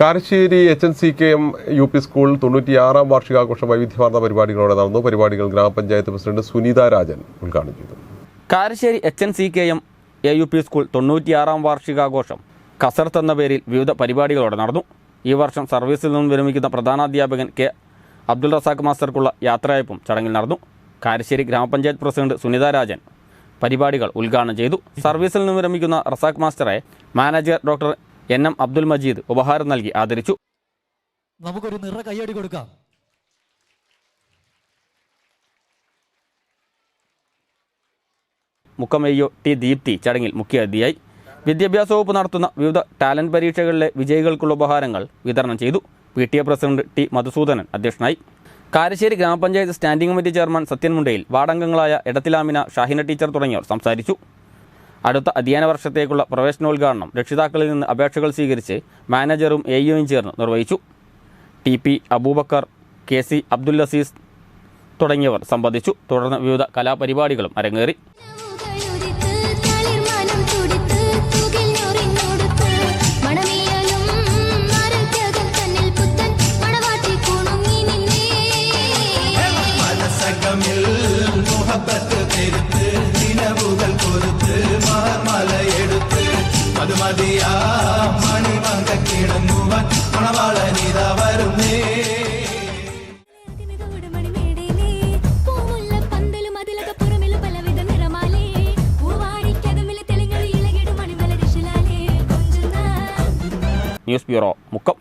Karassery H N C K M U P school തൊണ്ണൂറ്റിയാറാം വാർഷികാഘോഷ വൈവിധ്യമാർന്ന പരിപാടികളോടെ നടന്നു. പരിപാടികൾ ഗ്രാമപഞ്ചായത്ത് പ്രസിഡന്റ് സുനിത രാജൻ ഉദ്ഘാടനം ചെയ്തു. Karassery H N C K M A U P school തൊണ്ണൂറ്റിയാറാം വാർഷികാഘോഷം കസർത്ത് എന്ന പേരിൽ വിവിധ പരിപാടികളോടെ നടന്നു. ഈ വർഷം സർവീസിൽ നിന്നും വിരമിക്കുന്ന പ്രധാനാധ്യാപകൻ കെ അബ്ദുൾ റസാഖ് മാസ്റ്റർക്കുള്ള യാത്രയപ്പും ചടങ്ങിൽ നടന്നു. കാരശ്ശേരി ഗ്രാമപഞ്ചായത്ത് പ്രസിഡന്റ് സുനിത രാജൻ പരിപാടികൾ ഉദ്ഘാടനം ചെയ്തു. സർവീസിൽ നിന്നും വിരമിക്കുന്ന Razak മാസ്റ്ററെ manager doctor N M Abdul Majeed ഉപഹാരം നൽകി ആദരിച്ചു. നമുക്കൊരു നിറ കയ്യടി കൊടുക്കാം. മുക്കമയ്യോ ടി ദീപ്തി ചടങ്ങിൽ മുഖ്യാതിഥിയായി വിദ്യാഭ്യാസ വകുപ്പ് നടത്തുന്ന വിവിധ ടാലന്റ് പരീക്ഷകളിലെ വിജയികൾക്കുള്ള ഉപഹാരങ്ങൾ വിതരണം ചെയ്തു. P T A president T Madhusudanan അധ്യക്ഷനായി. കാരശ്ശേരി ഗ്രാമപഞ്ചായത്ത് standing committee chairman Sathyan Mundayil വാർഡംഗങ്ങളായ എടത്തിലാമിന Shahina teacher തുടങ്ങിയവർ സംസാരിച്ചു. അടുത്ത അധ്യയന വർഷത്തേക്കുള്ള പ്രവേശനോദ്ഘാടനം രക്ഷിതാക്കളിൽ നിന്ന് അപേക്ഷകൾ സ്വീകരിച്ച് മാനേജറും എ യുയും ചേർന്ന് നിർവഹിച്ചു. T P Aboobacker K C Abdul Azeez തുടങ്ങിയവർ സംബന്ധിച്ചു. തുടർന്ന് വിവിധ കലാപരിപാടികളും അരങ്ങേറി. അതിലകപ്പുറമിൽ മലയെടുത്ത് നിറമാലേ. പൂവാടിക്കകമിൽ തെളിഞ്ഞൊരു ഇളകിടും മണിമലരിശിലാലേ കൊഞ്ചുന്ന ന്യൂസ് ബ്യൂറോ മുക്കം.